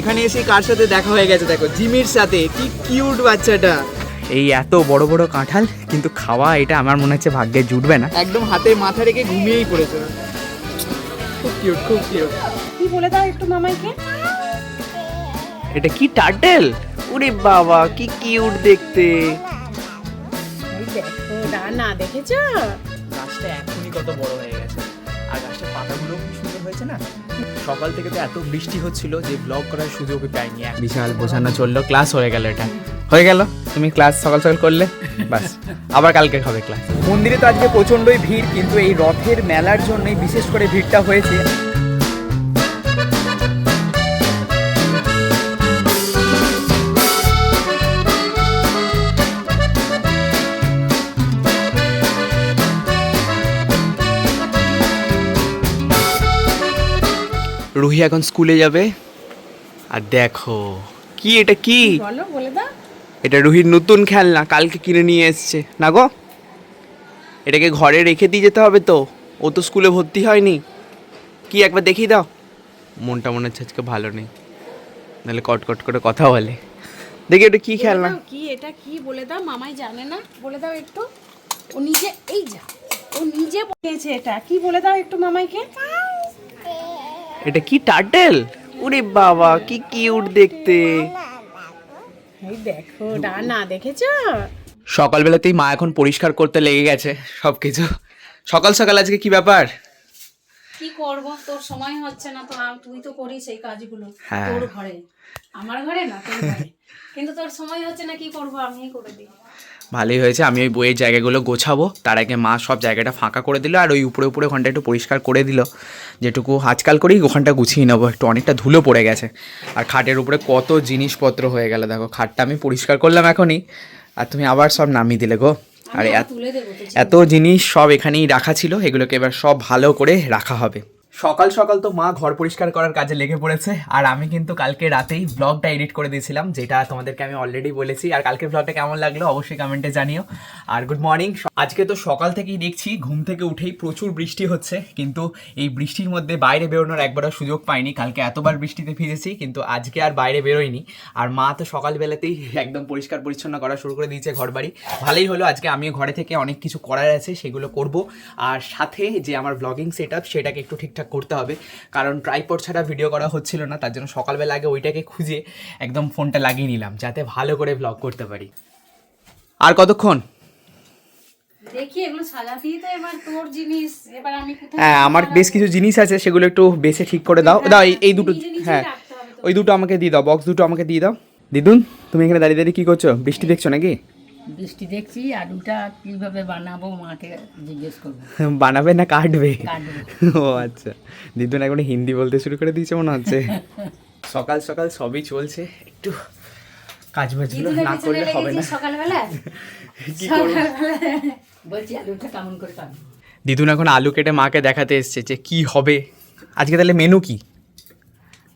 এখানে এসে কার সাথে দেখা হয়ে গেছে? দেখো জিমির সাথে। কি কিউট বাচ্চাটা। এই এত বড় বড় কাঁঠাল কিন্তু খাওয়া এটা আমার মনে হচ্ছে ভাগ্যে জুটবে না। একদম হাতে মাথা রেখে ঘুমিয়েই পড়েছে। খুব কিউট খুব কিউট কি বলে দাও একটু মামাইকে? এটা কি টার্টেল ওরে বাবা কি কিউট দেখতে। এই দেখো ডানা দেখেছ? গাছটা এখনই কত বড় হয়ে গেছে। আর গাছটার পাতাগুলো হয়েছে না? সকাল থেকে তো এত বৃষ্টি হচ্ছিল যে ব্লগ করার সুযোগই পাইনি বিশাল বোঝানো চলল ক্লাস হয়ে গেল এটা। হয়ে গেল? তুমি ক্লাস সকাল সকাল করলে? বাস আবার কালকে হবে ক্লাস মন্দিরে তো আজকে প্রচন্ডই ভিড় কিন্তু এই রথের মেলার জন্যই বিশেষ করে ভিড়টা হয়েছে। রুহি এখন স্কুলে যাবে। আর দেখো কি এটা কি? বলো বলে দাও। এটা রুহির নতুন খেলনা কালকে কিনে নিয়ে এসছে। না গো এটাকে ঘরে রেখে দিয়ে যেতে হবে তো। ও তো স্কুলে ভর্তি হয়নি। কি একবার দেখিয়ে দাও। মনটা মনে হচ্ছে আজকে ভালো নেই। নাহলে কট কট করে কথা বলে। দেখি এটা কি খেলনা। কি এটা কি বলে দাও। মামাই জানে না। বলে দাও একটু। ও নিজে এই যা ও নিজে বলেছে এটা। কি বলে দাও একটু মামাইকে। এটা কি টার্টেল? ওরে বাবা কি কিউট দেখতে। এই দেখো ডানা দেখেছ? সকালবেলাতেই মা এখন পরিষ্কার করতে লেগে গেছে সব কিছু সকাল সকাল আজকে কি ব্যাপার? কি করব? তোর সময় হচ্ছে না তো তুই তো করিস এই কাজগুলো হ্যাঁ। তোর ঘরে। আমার ঘরে না তোর ঘরে। কিন্তু তোর সময় হচ্ছে না কি করব? আমিই করে দিই। ভালোই হয়েছে। আমি ওই বইয়ের জায়গাগুলো গোছাবো। তার আগে মা সব জায়গাটা ফাঁকা করে দিল আর ওই উপরে উপরে ওখানটা একটু পরিষ্কার করে দিল। যেটুকু আজকাল করেই ওখানটা গুছিয়ে নেব। একটু অনেকটা ধুলো পড়ে গেছে। আর খাটের উপরে কত জিনিসপত্র হয়ে গেল। দেখো খাটটা আমি পরিষ্কার করলাম এখনই। আর তুমি আবার সব নামিয়ে দিলে গো। আর এত- জিনিস সব এখানেই রাখা ছিল। এগুলোকে এবার সব ভালো করে রাখা হবে। সকাল সকাল তো মা ঘর পরিষ্কার করার কাজে লেগে পড়েছে। আর আমি কিন্তু কালকে রাতেই ব্লগটা এডিট করে দিয়েছিলাম, যেটা তোমাদেরকে আমি অলরেডি বলেছি। আর কালকে ব্লগটা কেমন লাগল অবশ্যই কমেন্টে জানিও। আর গুড মর্নিং আজকে তো সকাল থেকেই দেখছি, ঘুম থেকে উঠেই প্রচুর বৃষ্টি হচ্ছে, কিন্তু এই বৃষ্টির মধ্যে বাইরে বেরোনোর একবারও সুযোগ পাইনি। কালকে এতবার বৃষ্টিতে ভিজেছি, কিন্তু আজকে আর বাইরে বেরোয়নি আর মা তো সকালবেলাতেই একদম পরিষ্কার পরিচ্ছন্ন করা শুরু করে দিয়েছে ঘর বাড়ি ভালোই হলো, আজকে আমিও ঘরে থেকে অনেক কিছু করার আছে, সেগুলো করব। আর সাথে যে আমার ব্লগিং সেট সেটাকে একটু ঠিকঠাক করতে হবে। কারণ ট্রাইপড ছাড়া ভিডিও করা হচ্ছিল না তার জন্য সকালবেলা আগে ওইটাকে খুঁজে একদম ফোনটা লাগিয়ে নিলাম যাতে ভালো করে ব্লগ করতে পারি। আর কতক্ষণ? দেখি এগুলো সাজাতেই তো এবার তোর জিনিস এবার আমি হ্যাঁ আমার বেশ কিছু জিনিস আছে সেগুলো একটু বেছে ঠিক করে দাও। দাও এই- দুটো হ্যাঁ। ওই দুটো আমাকে দিয়ে দাও বক্স দুটো আমাকে দিয়ে দাও। দিদুন তুমি এখানে দাঁড়িয়ে দাঁড়িয়ে কি করছ? বৃষ্টি দেখছ নাকি? বৃষ্টি দেখছি আলুটা কীভাবে বানাবো মাকে জিজ্ঞেস করব। বানাবে না কাটবে? ও আচ্ছা। দিদুন এখন হিন্দি বলতে শুরু করে দিয়েছে মনে হচ্ছে। সকাল সকাল সবই চলছে। একটু কাজ বাজগুলো না করলে হবে না। সকালবেলা? কি করব? বলছি আলুটা কেমন করে কাটবো? দিদুন এখন আলু কেটে মাকে দেখাতে এসছে যে কি হবে। আজকে তাহলে মেনু কি?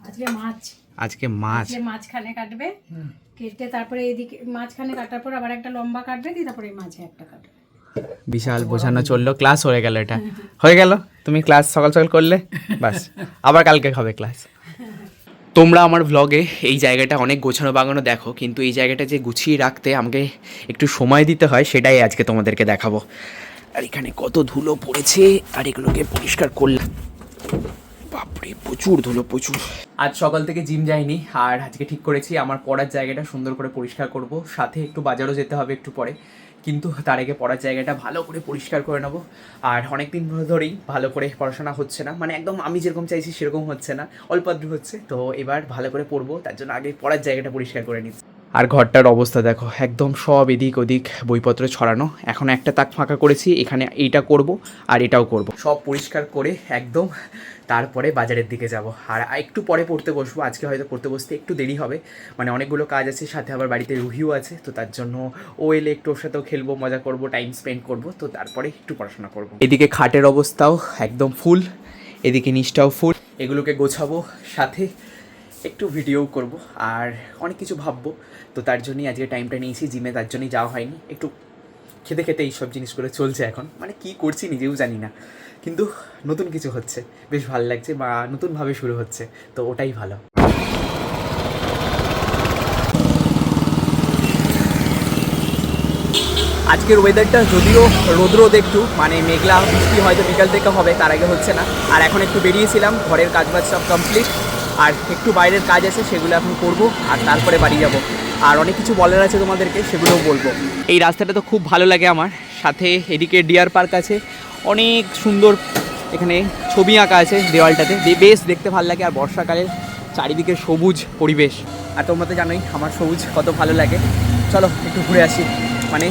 আজকে মাছ। আজকে মাছ। মাছখানে কাটবে। কেটে তারপরে এদিকে মাছখানে কাটার পর আবার একটা লম্বা কাটবে দিয়ে তারপরে মাঝে একটা কাটবে। বিশাল বোঝানো চলল ক্লাস হয়ে গেল এটা। হয়ে গেল? তুমি ক্লাস সকাল সকাল করলে? বাস। আবার কালকে হবে ক্লাস তোমরা আমার ভ্লগে এই জায়গাটা অনেক গোছানো বাগানো দেখো কিন্তু এই জায়গাটা যে গুছিয়ে রাখতে আমাকে একটু সময় দিতে হয় সেটাই আজকে তোমাদেরকে দেখাবো। আর এখানে কত ধুলো পড়েছে আর এগুলোকে পরিষ্কার করলাম। বাপরে, প্রচুর ধুলো, প্রচুর। আজ সকাল থেকে জিম যাইনি, আর আজকে ঠিক করেছি, আমার পড়ার জায়গাটা সুন্দর করে পরিষ্কার করব, সাথে একটু বাজারও যেতে হবে একটু পরে, কিন্তু তার আগে পড়ার জায়গাটা ভালো করে পরিষ্কার করে নেব, আর অনেক দিন ধরেই ভালো করে পড়াশোনা হচ্ছে না মানে একদম আমি যেরকম চাইছি সেরকম হচ্ছে না, অল্প হচ্ছে, তো এবার ভালো করে পড়ব, তার জন্য আগে পড়ার জায়গাটা পরিষ্কার করে নিচ্ছি। আর ঘরটার অবস্থা দেখো, একদম সব এদিক ওদিক বইপত্র ছড়ানো। এখন একটা তাক ফাঁকা করেছি, এখানে এইটা করব আর এটাও করব। সব পরিষ্কার করে একদম তারপরে বাজারের দিকে যাব। আর একটু পরে পড়তে বসবো, আজকে হয়তো পড়তে বসতে একটু দেরি হবে। মানে অনেকগুলো কাজ আছে, সাথে আবার বাড়িতে রুহিও আছে, তো তার জন্য ও এলে একটু ওর সাথেও খেলব, মজা করব টাইম স্পেন্ড করব, তো তারপরে একটু পড়াশোনা করব। এদিকে খাটের অবস্থাও একদম ফুল, এদিকে নিচটাও ফুল। এগুলোকে গোছাবো, সাথে একটু ভিডিও করব, আর অনেক কিছু ভাববো। তো তার জন্যই আজকে টাইমটা নিয়েছি জিমে তার জন্যই যাওয়া হয়নি। একটু খেতে খেতে এইসব জিনিসগুলো চলছে এখন। মানে কি করছি নিজেও জানি না। কিন্তু নতুন কিছু হচ্ছে। বেশ ভালো লাগছে বা নতুনভাবে শুরু হচ্ছে। তো ওটাই ভালো। আজকের ওয়েদারটা যদিও রোদ রোদ একটু মানে মেঘলা, বৃষ্টি হয়তো বিকাল থেকে হবে, তার আগে হচ্ছে না। আর এখন একটু বেরিয়েছিলাম, ঘরের কাজবাজ সব কমপ্লিট আর একটু বাইরের কাজ আছে, সেগুলো এখন করব, আর তারপরে বাড়ি যাব। আর অনেক কিছু বলার আছে তোমাদেরকে, সেগুলোও বলব। এই রাস্তাটা তো খুব ভালো লাগে আমার। সাথে এদিকে ডিয়ার পার্ক আছে। অনেক সুন্দর এখানে ছবি আঁকা আছে দেওয়ালটাতে। বেশ দেখতে ভালো লাগে, আর বর্ষাকালের চারিদিকে সবুজ পরিবেশ। আর তোমরা তো জানোই, আমার সবুজ কত ভালো লাগে। চলো, একটু ঘুরে আসি। মানে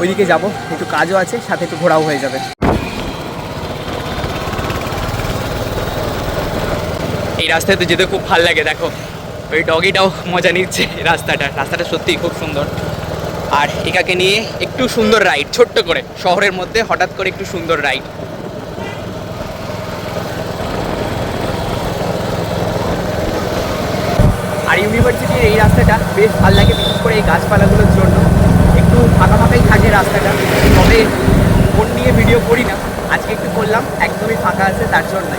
ওইদিকে যাব, একটু কাজও আছে, সাথে একটু ঘোরাও হয়ে যাবে। এই রাস্তাতে যেতে খুব ভালো লাগে, দেখো। ওই ডগিটাও মজা নিচ্ছে রাস্তাটা। রাস্তাটা সত্যিই খুব সুন্দর। আর একাকে নিয়ে একটু সুন্দর রাইড ছোট্ট করে। শহরের মধ্যে হঠাৎ করে একটু সুন্দর রাইড আর ইউনিভার্সিটির এই রাস্তাটা বেশ ভালো লাগে, বিশেষ করে এই গাছপালাগুলোর জন্য। একটু ফাঁকা ফাঁকাই থাকে রাস্তাটা। তবে ফোন নিয়ে ভিডিও করি না। আজকে একটু করলাম, একদমই ফাঁকা আছে, তার জন্য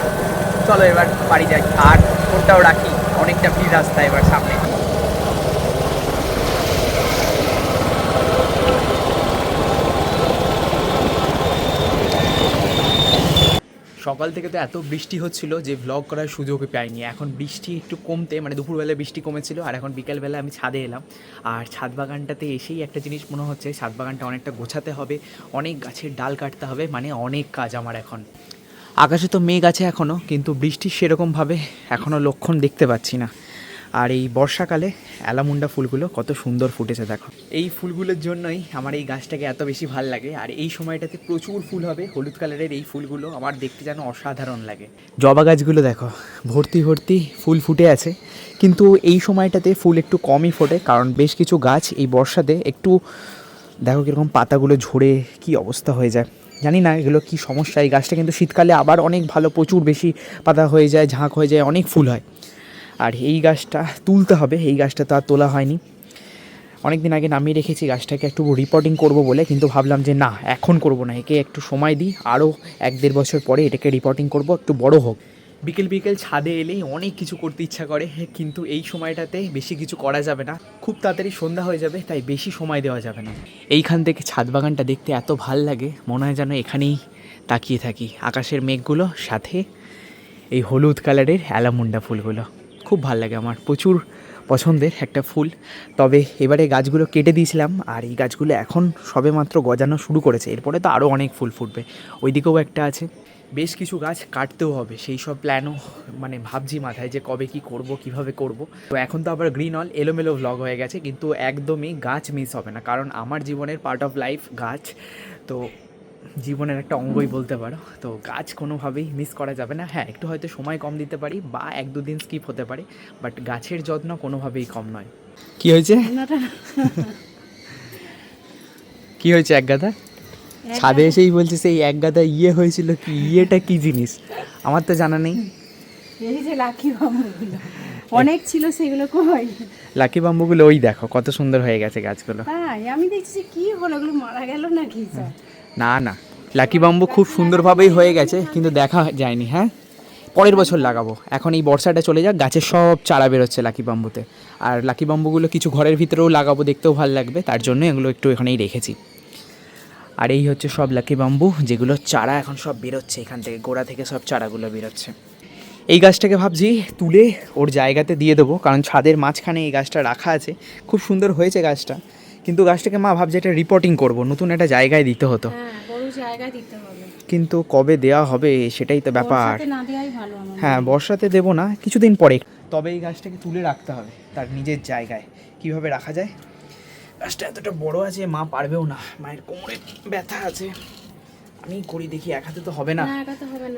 চলো এবার বাড়ি যাই। আর ফোনটাও রাখি, অনেকটা ভিড় রাস্তা এবার সামনে। সকাল থেকে তো এত বৃষ্টি হচ্ছিল যে ভ্লগ করার সুযোগই পাইনি। এখন বৃষ্টি একটু কমতে মানে দুপুরবেলায় বৃষ্টি কমেছিল, আর এখন বিকালবেলা আমি ছাদে এলাম। আর ছাদ বাগানটাতে এসেই একটা জিনিস মনে হচ্ছে, ছাদ বাগানটা অনেকটা গোছাতে হবে, অনেক গাছের ডাল কাটতে হবে মানে অনেক কাজ আমার এখন। আকাশে তো মেঘ আছে এখনও কিন্তু বৃষ্টির সেরকমভাবে এখনও লক্ষণ দেখতে পাচ্ছি না। আর এই বর্ষাকালে অ্যালামুন্ডা ফুলগুলো কত সুন্দর ফুটেছে, দেখো। এই ফুলগুলোর জন্যই আমার এই গাছটাকে এত বেশি ভালো লাগে, আর এই সময়টাতে প্রচুর ফুল হবে, হলুদ কালারের এই ফুলগুলো আমার দেখতে যেন অসাধারণ লাগে। জবা গাছগুলো দেখো, ভর্তি ভর্তি ফুল ফুটে আছে, কিন্তু এই সময়টাতে ফুল একটু কমই ফোটে, কারণ বেশ কিছু গাছ এই বর্ষাতে একটু দেখো কীরকম পাতাগুলো ঝরে কি অবস্থা হয়ে যায়। জানি না এগুলো কি সমস্যা। এই গাছটা কিন্তু শীতকালে আবার অনেক ভালো, প্রচুর বেশি পাতা হয়ে যায়, ঝাঁক হয়ে যায়, অনেক ফুল হয়। আর এই গাছটা তুলতে হবে, এই গাছটা তো আর তোলা হয়নি। অনেক দিন আগে নামিয়ে রেখেছি, গাছটাকে একটু রিপোর্টিং করব বলে, কিন্তু ভাবলাম যে না, এখন করব না, একে একটু সময় দিই, আরও এক দেড় বছর পরে এটাকে রিপোর্টিং করব, একটু বড় হোক। বিকেল বিকেল ছাদে এলেই অনেক কিছু করতে ইচ্ছা করে কিন্তু এই সময়টাতে বেশি কিছু করা যাবে না। খুব তাড়াতাড়ি সন্ধ্যা হয়ে যাবে, তাই বেশি সময় দেওয়া যাবে না। এইখান থেকে ছাদ বাগানটা দেখতে এত ভালো লাগে, মনে হয় যেন এখানেই তাকিয়ে থাকি। আকাশের মেঘগুলো, সাথে এই হলুদ কালারের অ্যালামুন্ডা ফুলগুলো। খুব ভালো লাগে আমার, প্রচুর পছন্দের একটা ফুল। তবে এবারে গাছগুলো কেটে দিয়েছিলাম, আর এই গাছগুলো এখন সবে মাত্র গজানো শুরু করেছে। এরপরে তো আরও অনেক ফুল ফুটবে। ওইদিকেও একটা আছে। বেশ কিছু গাছ কাটতেও হবে সেই সব প্ল্যানও মানে ভাবছি মাথায় যে কবে কি করব কীভাবে করব। তো এখন তো আবার গ্রিন অল এলোমেলো ভ্লগ হয়ে গেছে কিন্তু একদমই গাছ মিস হবে না কারণ আমার জীবনের পার্ট অফ লাইফ গাছ। তো জীবনের একটা অঙ্গই বলতে পারো তো গাছ কোনোভাবেই মিস করা যাবে না। হ্যাঁ একটু হয়তো সময় কম দিতে পারি বা এক দুদিন স্কিপ হতে পারে বাট গাছের যত্ন কোনোভাবেই কম নয়। কি হয়েছে? কি হয়েছে এক গাদা ছাদে এসেই বলছে সেই এক গাদা ইয়ে হয়েছিল কি? ইয়েটা কি জিনিস? আমার তো জানা নেই। এই যে লাকি বাম্বুগুলো অনেক ছিল সেগুলো কই? লাকি বাম্বুগুলো ওই দেখো কত সুন্দর হয়ে গেছে গাছগুলো। তাই আমি দেখছি কি হলো ওগুলো মারা গেল নাকি না না লাকি বাম্বু খুব সুন্দরভাবেই হয়ে গেছে কিন্তু দেখা যায়নি হ্যাঁ? পরের বছর লাগাবো। এখন এই বর্ষাটা চলে যাক গাছের সব চারা বেরোচ্ছে লাকি বাম্বুতে। আর লাকি বাম্বুগুলো কিছু ঘরের ভিতরেও লাগাবো দেখতেও ভালো লাগবে তার জন্য এগুলো একটু এখানেই রেখেছি। আর এই হচ্ছে সব লাকি বাম্বু যেগুলো চারা এখন সব বেরোচ্ছে এখান থেকে গোড়া থেকে সব চারাগুলো বেরোচ্ছে। এই গাছটাকে ভাবছি তুলে ওর জায়গাতে দিয়ে দেবো কারণ ছাদের মাঝখানে এই গাছটা রাখা আছে। খুব সুন্দর হয়েছে গাছটা কিন্তু গাছটাকে মা ভাবছে এটা রিপোর্টিং করব নতুন একটা জায়গায় দিতে হতো। হ্যাঁ দিতে কিন্তু কবে দেওয়া হবে সেটাই তো ব্যাপার। হ্যাঁ। বর্ষাতে দেবো না কিছুদিন পরে। তবে এই গাছটাকে তুলে রাখতে হবে তার নিজের জায়গায়। কীভাবে রাখা যায়? গাছটা এতটা বড় আছে মা পারবেও না। মায়ের কোমরে ব্যথা আছে। আমি করি দেখি এক হাতে তো হবে না।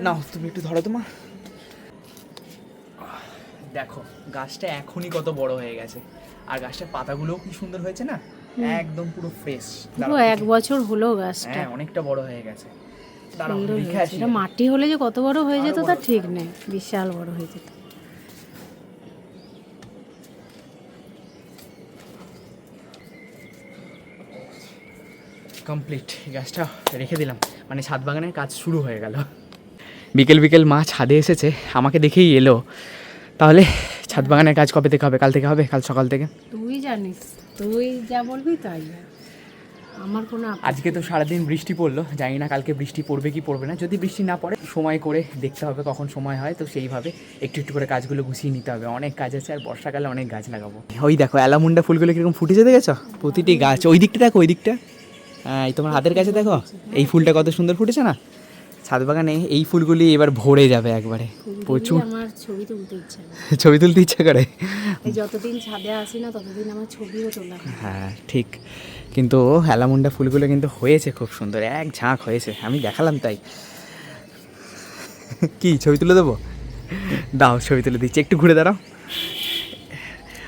না তুমি একটু ধরো তো মা। দেখো গাছটা এখনই কত বড় হয়ে গেছে। আর গাছটার পাতাগুলোও কি সুন্দর হয়েছে না? একদম পুরো ফ্রেশ পুরো এক বছর হলো গাছটা। হ্যাঁ অনেকটা বড় হয়ে গেছে। মাটি হলে যে কত বড় হয়ে যেত তার ঠিক নেই। বিশাল বড় হয়ে যেত। কমপ্লিট গাছটা রেখে দিলাম। মানে ছাদ বাগানের কাজ শুরু হয়ে গেল। বিকেল বিকেল মা ছাদে এসেছে আমাকে দেখেই এলো। তাহলে ছাদ বাগানের কাজ কবে থেকে হবে? কাল থেকে হবে? কাল সকাল থেকে? তুই জানিস তুই যা বলবি তাই। আমার কোনো আজকে তো সারাদিন বৃষ্টি পড়ল জানি না কালকে বৃষ্টি পড়বে কি পড়বে না। যদি বৃষ্টি না পড়ে সময় করে দেখতে হবে কখন সময় হয়। তো সেইভাবে একটু একটু করে কাজগুলো গুছিয়ে নিতে হবে। অনেক কাজ আছে আর বর্ষাকালে অনেক গাছ লাগাবো। ওই দেখো অ্যালামুন্ডা ফুলগুলো কীরকম যেতে দেখেছ প্রতিটি গাছ। ওই দিকটা দেখো ওই দিকটা। এই তোমার হাতের কাছে দেখো এই ফুলটা কত সুন্দর ফুটেছে না? ছাদ বাগানে এই ফুলগুলি এবার ভরে যাবে একবারে প্রচুর। আমার ছবি তুলতে ইচ্ছা করে। ছবি তুলতে ইচ্ছা করে। যতদিন ছাদে আসি না ততদিন আমার ছবিও তোলা হ্যাঁ ঠিক। কিন্তু অ্যালামুন্ডা ফুলগুলো কিন্তু হয়েছে খুব সুন্দর এক ঝাঁক হয়েছে আমি দেখালাম তাই। কি ছবি তুলে দেবো? দাও ছবি তুলে দিচ্ছি একটু ঘুরে দাঁড়াও।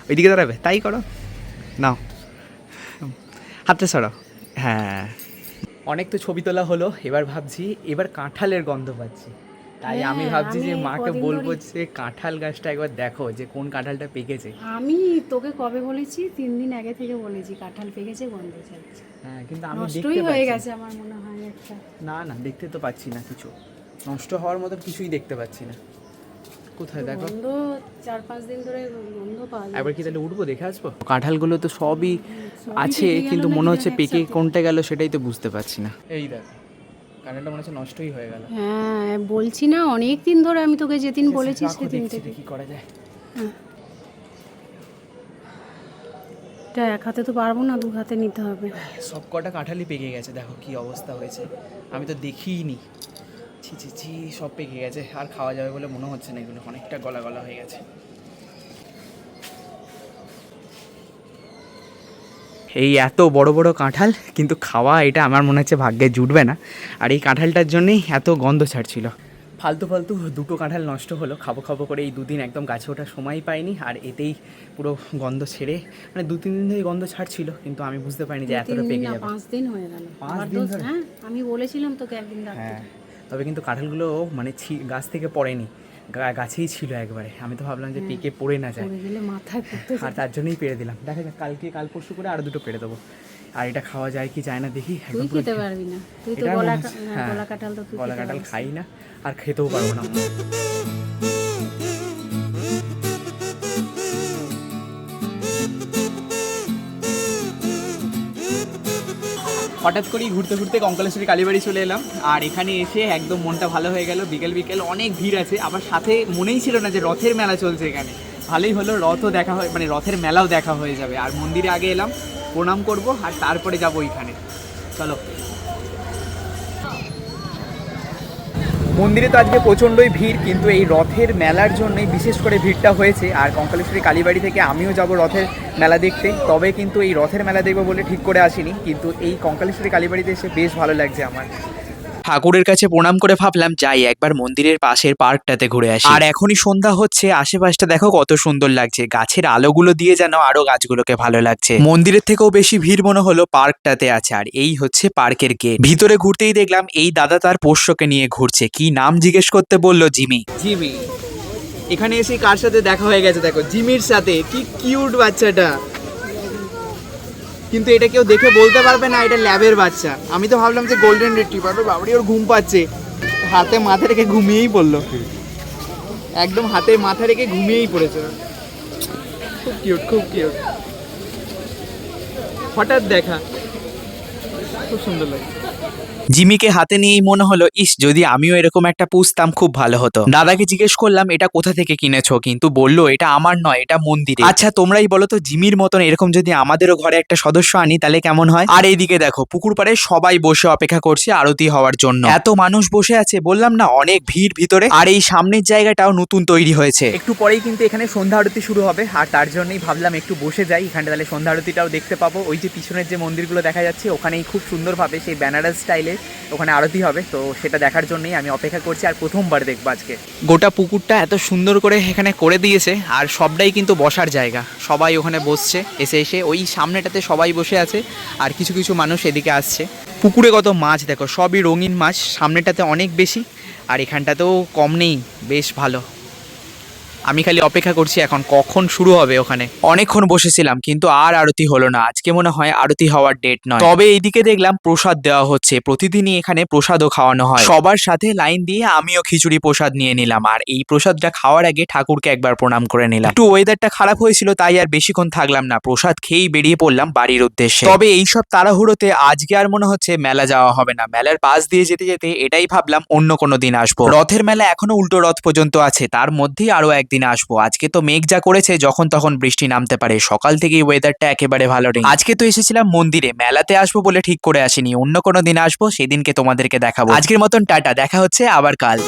ওইদিকে দাঁড়াবে তাই করো। নাও। হাতটা সরাও। হ্যাঁ। অনেক তো ছবি তোলা হলো এবার ভাবছি এবার কাঁঠালের গন্ধ পাচ্ছি। তাই আমি হ্যাঁ, ভাবছি যে মাকে বলব যে কাঁঠাল গাছটা একবার দেখো যে কোন কাঁঠালটা পেকেছে। আমি তোকে কবে বলেছি? তিন দিন আগে থেকে বলেছি কাঁঠাল পেকেছে গন্ধ ছাড়ছে। হ্যাঁ কিন্তু আমি দেখতে হয়ে। গেছে আমার মনে হয় একটা। না না দেখতে তো পাচ্ছি না কিছু। নষ্ট হওয়ার মতো কিছুই দেখতে পাচ্ছি না। কোথায়? দেখো। গন্ধ চার পাঁচ দিন ধরে গন্ধ পাওয়া যায় একবার কি তাহলে উঠবো দেখে আসব? কাঁঠালগুলো তো সবই আছে কিন্তু মনে হচ্ছে পেকে কোনটা গেল সেটাই তো বুঝতে পারছি না। এই দেখো কাঁঠালটা মনে হচ্ছে নষ্টই হয়ে গেল। হ্যাঁ বলছি না অনেক দিন ধরে আমি তোকে যেদিন বলেছি সেদিন থেকে। কি করা যায়। এটা এক হাতে তো পারব না দু হাতে নিতে হবে। সব কটা কাঁঠালই পেকে গেছে দেখো কি অবস্থা হয়েছে। আমি তো দেখিইনি। ছি ছি ছি সব পেকে গেছে। আর খাওয়া যাবে বলে মনে হচ্ছে না এগুলো। অনেকটা গলা গলা হয়ে গেছে। এই এত বড় বড় কাঁঠাল কিন্তু খাওয়া এটা আমার মনে হচ্ছে ভাগ্যে জুটবে না। আর এই কাঁঠালটার জন্যই এত গন্ধ ছাড়ছিল। ফালতু ফালতু দুটো কাঁঠাল নষ্ট হলো। খাব খাব করে এই দুদিন একদম গাছে ওঠার সময় পাইনি। আর এতেই পুরো গন্ধ ছেড়ে মানে দু তিন দিন ধরে গন্ধ ছাড়ছিল কিন্তু আমি বুঝতে পারিনি যে এতটা পেকে যাবে। পাঁচ দিন হয়ে গেল। পাঁচ দিন হ্যাঁ আমি বলেছিলাম তোকে একদিন রাখতে হ্যাঁ। তবে কিন্তু কাঁঠালগুলো মানে গাছ থেকে পড়েনি। গাছেই ছিল একবারে। আমি তো ভাবলাম যে পেকে পড়ে না যায়। মাথায় আর তার জন্যই পেরে দিলাম। দেখা যাক কালকে কাল পরশু করে আরও দুটো পেরে দেবো। আর এটা খাওয়া যায় কি যায় না দেখি। তুই খেতে পারবি না। তুই তো গলা কা- হচ্ছে- হ্যাঁ, হ্যাঁ, কাঁঠাল তো গলা কাঁঠাল খাই না আর খেতেও পারব না। হঠাৎ করেই ঘুরতে ঘুরতে কঙ্কালেশ্বরী কালীবাড়ি চলে এলাম। আর এখানে এসে একদম মনটা ভালো হয়ে গেল। বিকেল বিকেল অনেক ভিড় আছে। আবার সাথে মনেই ছিল না যে রথের মেলা চলছে এখানে। ভালোই হলো, রথও দেখা হয় মানে রথের মেলাও দেখা হয়ে যাবে। আর মন্দিরে আগে এলাম, প্রণাম করব আর তারপরে যাব ওইখানে। চলো। মন্দিরে তো আজকে প্রচণ্ডই ভিড়, কিন্তু এই রথের মেলার জন্যই বিশেষ করে ভিড়টা হয়েছে। আর কঙ্কালেশ্বরী কালীবাড়ি থেকে আমিও যাব রথের মেলা দেখতে। তবে কিন্তু এই রথের মেলা দেখব বলে ঠিক করে আসিনি, কিন্তু এই কঙ্কালেশ্বরী কালীবাড়িতে এসে বেশ ভালো লাগছে আমার। ঠাকুরের কাছে প্রণাম করে ভাবলাম যাই একবার মন্দিরের পাশের পার্কটাতে ঘুরে আসি। আর এখনই সন্ধ্যা হচ্ছে আশেপাশটা দেখো কত সুন্দর লাগছে। গাছের আলোগুলো দিয়ে যেন আরও গাছগুলোকে ভালো লাগছে। মন্দিরের থেকেও বেশি ভিড় মনে হলো পার্কটাতে আছে আর এই হচ্ছে পার্কের গেট। ভিতরে ঘুরতেই দেখলাম এই দাদা তার পোষ্যকে নিয়ে ঘুরছে। কি নাম জিজ্ঞেস করতে বলল জিমি? জিমি। এখানে এসে কার সাথে দেখা হয়ে গেছে দেখো। জিমির সাথে কি কিউট বাচ্চাটা। কিন্তু এটা কেউ দেখে বলতে পারবে না, এটা ল্যাবের বাচ্চা। আমি তো ভাবলাম যে গোল্ডেন রিট্রিভার বাবরি, ওর ঘুম পাচ্ছে। হাতে মাথা রেখে ঘুমিয়েই পড়ল। একদম হাতে মাথা রেখে ঘুমিয়েই পড়েছে। খুব কিউট খুব কিউট হঠাৎ দেখা। খুব সুন্দর লাগে। জিমিকে হাতে নিয়েই মনে হলো, ইস, যদি আমিও এরকম একটা পুষতাম, খুব ভালো হতো। দাদাকে জিজ্ঞেস করলাম, এটা কোথা থেকে কিনেছো? কিন্তু বলল, এটা আমার নয়, এটা মন্দিরে আচ্ছা তোমরাই বলো তো, জিমির মতন এরকম যদি আমাদেরও ঘরে একটা সদস্য আনি, তাহলে কেমন হয়? আর এইদিকে দেখো, পুকুর পাড়ে সবাই বসে অপেক্ষা করছে আরতি হওয়ার জন্য। এত মানুষ বসে আছে, বললাম না, অনেক ভিড় ভিতরে। আর এই সামনের জায়গাটাও নতুন তৈরি হয়েছে। একটু পরেই কিন্তু এখানে সন্ধ্যা আরতি শুরু হবে। আর তার জন্যই ভাবলাম একটু বসে যাই। এখানটা তাহলে সন্ধ্যা আরতিটাও দেখতে পাবো। ওই যে পিছনের যে মন্দিরগুলো দেখা যাচ্ছে, ওখানেই খুব সুন্দরভাবে সেই বেনারস স্টাইলে ওখানে আরতি হবে, তো সেটা দেখার জন্যই আমি অপেক্ষা করছি আর প্রথমবার দেখব আজকে। গোটা পুকুরটা এত সুন্দর করে এখানে করে দিয়েছে আর সবটাই কিন্তু বসার জায়গা। সবাই ওখানে বসছে, এসে এসে ওই সামনেটাতে সবাই বসে আছে আর কিছু কিছু মানুষ এদিকে আসছে। পুকুরে কত মাছ দেখো, সবই রঙিন মাছ, সামনেটাতে অনেক বেশি আর এখানটাতেও কম নেই, বেশ ভালো। আমি খালি অপেক্ষা করছি এখন কখন শুরু হবে ওখানে। অনেকক্ষণ বসেছিলাম, কিন্তু আর আরতি হলো না। আজকে মনে হয় আরতি হওয়ার ডেট নয়। তবে এইদিকে দেখলাম প্রসাদ দেওয়া হচ্ছে। প্রতিদিনই এখানে প্রসাদও খাওয়ানো হয়। সবার সাথে লাইন দিয়ে আমিও খিচুড়ি প্রসাদ নিয়ে নিলাম। আর এই প্রসাদটা খাওয়ার আগে ঠাকুরকে একবার প্রণাম করে নিলাম। একটু ওয়েদারটা খারাপ হয়েছিল, তাই আর বেশিক্ষণ থাকলাম না। প্রসাদ খেয়েই বেরিয়ে পড়লাম বাড়ির উদ্দেশ্যে। তবে এইসব তাড়াহুড়োতে আজকে আর মনে হচ্ছে মেলা যাওয়া হবে না। মেলার পাশ দিয়ে যেতে যেতে এটাই ভাবলাম অন্য কোনো দিন আসব। রথের মেলা এখনও উল্টো রথ পর্যন্ত আছে। তার মধ্যেই আরও একদিন আসব। আজকে তো মেঘ যা করেছে, যখন তখন বৃষ্টি নামতে পারে। সকাল থেকেই ওয়েদারটা একেবারে ভালো নেই। আজকে তো এসেছিলাম মন্দিরে। মেলাতে আসব বলে ঠিক করে আসিনি। অন্য কোনো দিন আসব, সেদিনকে তোমাদেরকে দেখাবো। আজকের মতন টাটা। দেখা হচ্ছে আবার কাল।